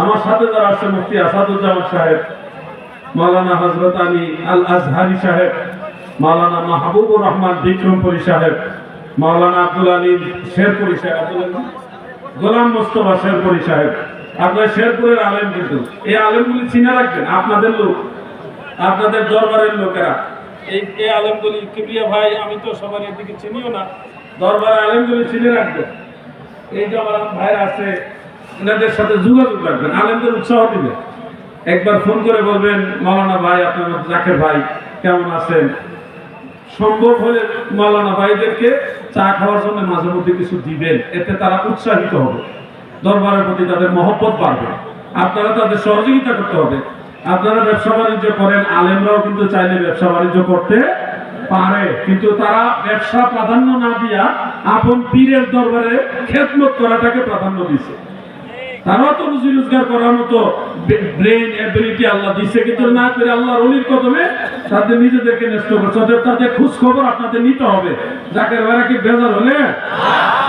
আমার সাথে যারা আছে, মুফতি আসাদুজ্জামান সাহেব মাওলানা হজরত আলী আল আজহারি সাহেব মাওলানা মাহবুবুর রহমান বিক্রমপুরী সাহেব মাওলানা আব্দুল আলী শেরপুরি সাহেব গোলাম মোস্তফা শেরপুরি সাহেব, আপনার শেরপুরের আলেম কিন্তু। এই আলেমগুলি চিনে রাখবেন, আপনাদের লোক, আপনাদের দরবারের লোকেরা। এই এই আলেমগুলি, কিবরিয়া ভাই, আমি তো সবার এদিকে চিনিও না। দরবারের আলেমগুলি চিনে রাখবেন। এই যে আমার ভাই আছে এনাদের সাথে যোগাযোগ রাখবেন, আলেমদের উৎসাহ দিবেন। একবার ফোন করে বলবেন, মাওলানা ভাই, আপনার জাকের ভাই কেমন আছেন? সম্ভব হলে মাওলানা ভাইদেরকে চা খাওয়ার জন্য মাঝে মধ্যে কিছু দিবেন, এতে তারা উৎসাহিত হবে। দরবারের প্রতি তাদের মহব্বত বাড়বে। আপনারা তাদের সহযোগিতা করতে হবে। আপনারা ব্যবসা বাণিজ্য করেন, আলেমরাও কিন্তু চাইলে ব্যবসা বাণিজ্য করতে পারে। কিন্তু তারা ব্যবসা প্রাধান্য না দিয়া আপন পীরের দরবারে খেদমত করাটাকে প্রাধান্য দিচ্ছে তো রুজি রোজগার করার মতো ব্রেন অ্যাবিলিটি আল্লাহ দিচ্ছে কিন্তু না করে আল্লাহর অলির কদমে তাদের নিজেদেরকে করছে। অতএব তাদের খবর আপনাদের নিতে হবে। জাকের বেড়া কি বেজার হলে?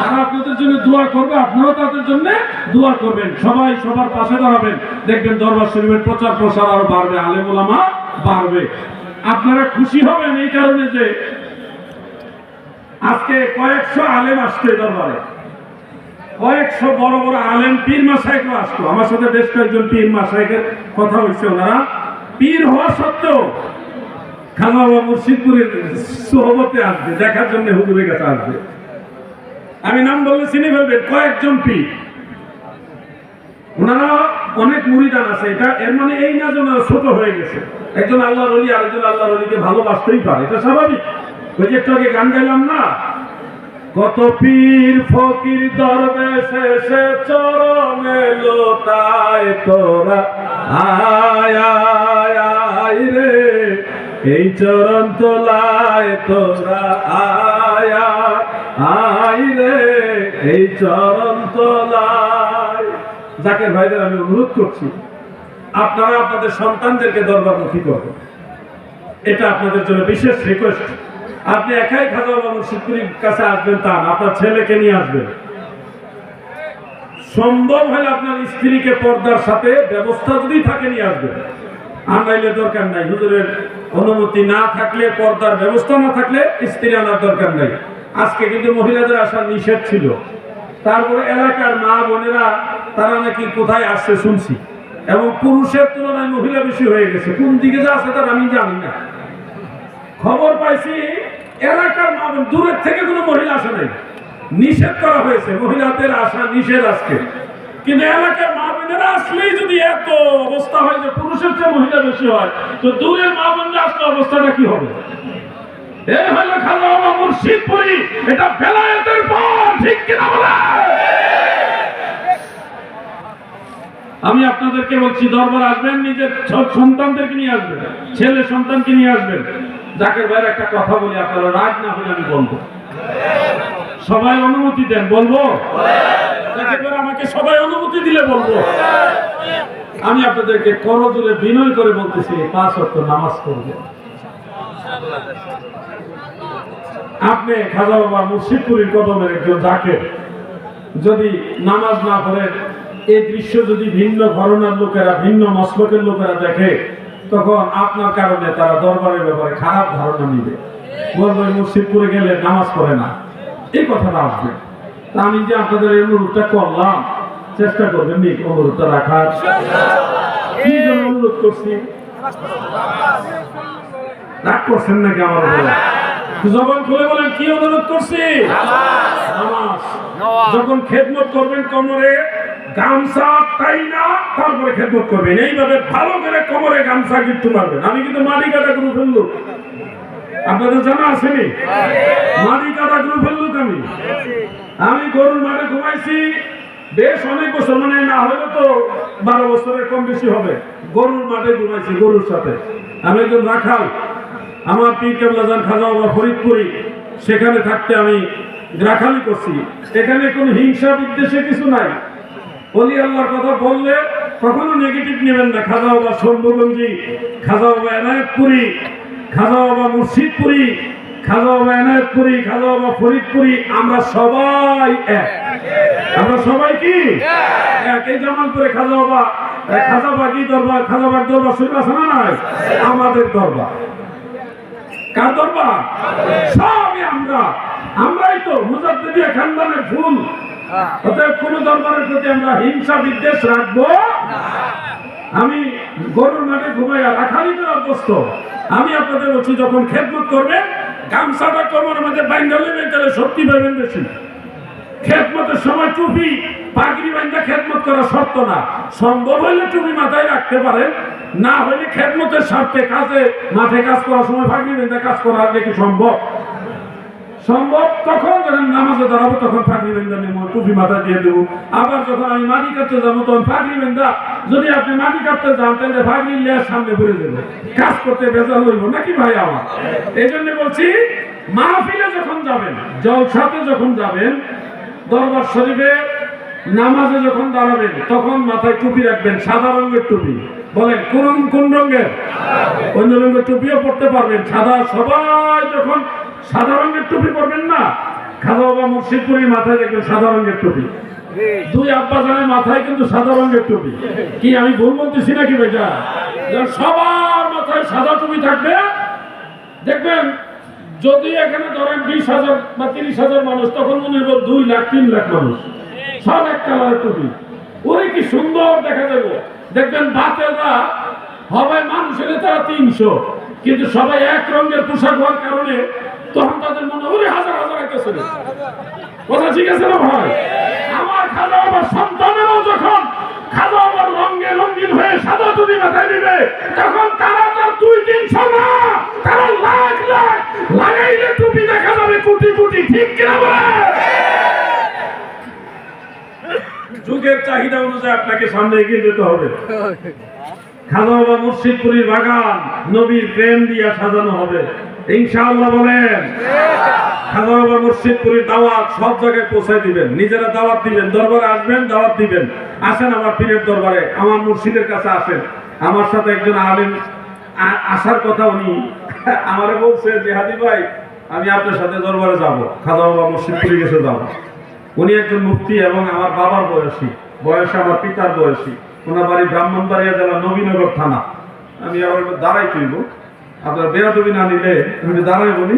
তারা আপনাদের জন্য দোয়া করবে, আপনারাও তাদের জন্য দোয়া করবেন। সবাই সবার পাশে দাঁড়াবেন। দেখবেন দরবার শরীফের প্রচার প্রসার আরও বাড়বে, আলেম ওলামা বাড়বে। আপনারা খুশি হবেন এই কারণে যে আজকে কয়েকশো আলেম আসছে দরবারে। কয়েকশো বড় বড় আলেম পীর মাসাইকও আসতো। আমার সাথে বেশ কয়েকজন পীর মাসাইকের কথা হয়েছে ওনারা। পীর হওয়া সত্ত্বেও খামা বা মুর্শিদপুরের সোহবতে আসবে, দেখার জন্য হুজুরের কাছে আসবে। আমি নাম বললে চিনি ফেলবেন, কয়েকজন পীর। ওনারা অনেক মুড়িদান আছে, এটা এর মানে এই না যে ছোট হয়ে গেছে। একজন আল্লাহর অলি আরেকজন আল্লাহর অলিকে ভালোবাসতেই পারে, এটা স্বাভাবিক। ওই যে একটু আগে গান গাইলাম না কত পীর ফকির দরবেশ এসে চরমে লোটায় তোরা। আয় আয় রে এই চরণ তোলায় তোরা। আয় আয়, রে এই চরণ তোলায়। জাকের ভাইদের আমি অনুরোধ করছি আপনারা আপনাদের সন্তানদেরকে দরবারমুখী করবেন। এটা আপনাদের জন্য বিশেষ রিকোয়েস্ট আপনি একাই খাজা বাবু শিবপুরীর কাছে আসবেন, তা আপনার ছেলেকে নিয়ে আসবেন। সম্ভব হলে আপনার স্ত্রীকে পর্দার সাথে ব্যবস্থা যদি থাকে, নিয়ে আসবেন। আনাইলে দরকার নাই, হুজুরের অনুমতি না থাকলে, পর্দার ব্যবস্থা না থাকলে স্ত্রী আনার দরকার নাই। আজকে কিন্তু মহিলাদের আসার নিষেধ ছিল। তারপরে এলাকার মা বোনেরা, তারা নাকি কোথায় আসছে শুনছি। এবং পুরুষের তুলনায় মহিলা বেশি হয়ে গেছে। কোন দিকে যা আছে তার আমি জানি না। খবর পাইছি এলাকার মা বোন দূরের থেকে কোনো মহিলা আসে নাই। নিষেধ করা হয়েছে, মহিলাদের আসা নিষেধ আজকে। কিন্তু এলাকার মা বোনেরা আসলেই যদি এত অবস্থা হয় যে পুরুষের চেয়ে মহিলা বেশি হয়, তো দূরের মা বোনরা আসলে অবস্থাটা কি হবে? আমি আপনাদেরকে বলছি, দরবার আসবেন, নিজের সন্তানদেরকে নিয়ে আসবেন, ছেলে সন্তানকে নিয়ে আসবেন। জাকের ভাইয়ের একটা কথা বলি আপনারা, রাগ না হলে আমি বলব। সবাই অনুমতি দেন, বলব? আমাকে সবাই অনুমতি দিলে বলব। আমি আপনাদেরকে করজোরে বিনয় করে বলতেছি, পাঁচ অক্ট নামাজ করবেন আপনি খাজা বাবা মুর্শিদপুরীর কদমের একজন জাকের, যদি নামাজ না পড়েন এই দৃশ্য যদি ভিন্ন ঘরনার লোকেরা, ভিন্ন মসলকের লোকেরা দেখে তখন আপনার কারণে তারা দরবারের ব্যাপারে খারাপ ধারণা নিবে। বলবে মুর্শিদপুরে গেলে নামাজ পড়ে না। এই কথাটা আসবে। তা আমি যে আপনাদের এই অনুরোধটা করলাম চেষ্টা করবেন নি অনুরোধটা রাখার। কি জন্য অনুরোধ করছি? রাগ করছেন নাকি আমার উপরে? জবান খুলে বলেন কি অনুরোধ করছি? নামাজ। যখন খেদমত করবেন কোমরে গামছা তাই না? তারপরে খেদমত করবেন। এইভাবে ভালো করে কোমরে গামছা কিন্তু মারবেন। আমি কিন্তু মাটি কাটা গ্রুপ ফেললুক আপনাদের জানা আসেনি মাটি কাটা গ্রুপ আমি। আমি গরুর মাঠে ঘুমাইছি, বেশ অনেক বছর মানে না হলে তো বারো বছরের কম বেশি হবে। গরুর মাঠে ঘুমাইছি গরুর সাথে। আমি একজন রাখাল। আমার পীর কেবলাজান খাজা বাবা ফরিদপুরি। সেখানে থাকতে আমি রাখালি করছি। এখানে কোনো হিংসা বিদ্বেষে কিছু নাই। অলি আল্লাহর কথা বললে কখনো নেগেটিভ নেবেন না। খাজা বাবা শম্ভুগঞ্জি খাজা বাবা এনায়তপুরি খাজা বাবা মুর্শিদপুরি খাজা বাবা এনায়তপুরি খাজা বাবা ফরিদপুরি, আমরা সবাই এক। আমরা সবাই কি? এক। এই জামালপুরে খাজা বাবা খাজা বাগি দরবার? খাজা বাগ দরবার শরীফ আছে না নাই? আমাদের দরবার। কার দরবার? সবই আমরা। আমরাই তো মুজাদ্দিদিয়া খানদানের ফুল কোন দরবারের প্রতি আমরা হিংসা বিদ্বেষ রাখব আমি গরুর মাঠে ঘুমাইয়া রাখালি তো অভ্যস্ত। আমি আপনাদের বলছি যখন খেদমত করবেন, গামছাটা কোমর মধ্যে বাইন্দা নেবেন, তাহলে শক্তি পাবেন বেশি। খেদমতের সময় টুপি, পাগড়ি বাইন্দা খেদমত করা শর্ত না। সম্ভব হইলে টুপি মাথায় রাখতে পারেন, না হইলে খেদমতের স্বার্থে কাজে, মাঠে কাজ করার সময় পাগড়ি বাইন্দা কাজ করা কি সম্ভব? সম্ভব? তখন যখন নামাজে দাঁড়াবো, তখন ফাঁকরি বেন্দা নেব, টুপি মাথা দিয়ে দেবো। আবার যখন আমি মাটি কাটতে যাব, তখন ফাঁকরি বেন্দা, যদি আপনি মাটি কাটতে যান, তাহলে ফাঁকরি লেয়ার সামনে ঘুরে যাবে। কাজ করতে বেজাল হইব নাকি ভাই আমার? এই জন্য বলছি, মাহফিলে যখন যাবেন, জলসাতে যখন যাবেন, দরবার শরীফে নামাজে যখন দাঁড়াবেন, তখন মাথায় টুপি রাখবেন, সাদা রঙের টুপি। বলেন, কোন কোন রঙের? অন্য রঙের টুপিও পড়তে পারবেন। সাদা সবাই যখন সাদা রঙের টুপি পরবেন না। খাজা বাবা মুর্শিদপুরের মাথায় দেখবেন সাদা রঙের টুপি। দুই আব্বাসানের মাথায় কিন্তু সাদা রঙের টুপি। কি আমি ভুল বলতেছি নাকি বেটা? সবার মাথায় সাদা টুপি থাকবে। দেখবেন, যদি এখানে ধরেন বিশ হাজার বা তিরিশ হাজার মানুষ, তখন মনে হবে দুই লাখ, তিন লাখ মানুষ। সব এক কালারের টুপি। ওরে কি সুন্দর দেখা যাবে। দেখবেন বাতেরা হবে মানুষের তারা তিনশো। কিন্তু সবাই এক রঙের পোশাক হওয়ার কারণে তখন তাদের মনে, ওরে হাজার হাজার আইতেছে রে। কথা ঠিক আছে না ভাই? আমার খাজা বাবার সন্তানেরও যখন খাজা বাবার রঙে রঙিন হয়ে সাদা টুপি মাথায় দিবে, তখন তারা তার দুই তিনশো না, তারা লাখ লাখ লাগাইলে টুপি দেখা যাবে কোটি কোটি, ঠিক কিনা বলে? যুগের চাহিদা অনুযায়ী আপনাকে সামনে এগিয়ে যেতে হবে। খাজা বাবা মুর্শিদপুরীর বাগান নবীর প্রেম দিয়া সাজানো হবে। ইনশাআল্লাহ বলেন। খাজা বাবা মুর্শিদপুরীর দাওয়াত সব জায়গায় পৌঁছায় দিবেন। নিজেরা দাওয়াত দিবেন, দরবারে আসবেন, দাওয়াত দিবেন। আসেন আমার পীরের দরবারে, আমার মুর্শিদের কাছে আসেন। আমার সাথে একজন আলেম আসার কথা উনি আমারে বলছে যে, হাদি ভাই, আমি আপনার সাথে দরবারে যাব। খাজা বাবা মুর্শিদপুরি গেছে যাব। উনি একজন মুফতি এবং আমার বাবার বয়সী। বয়সে আমার পিতার বয়সী। ওনার বাড়ি ব্রাহ্মণবাড়িয়া জেলা নবীনগর থানা। আমি আবার দাঁড়াই তুইব। আপনার বেরাদবি না নিলে আমি দাঁড়াই বলি?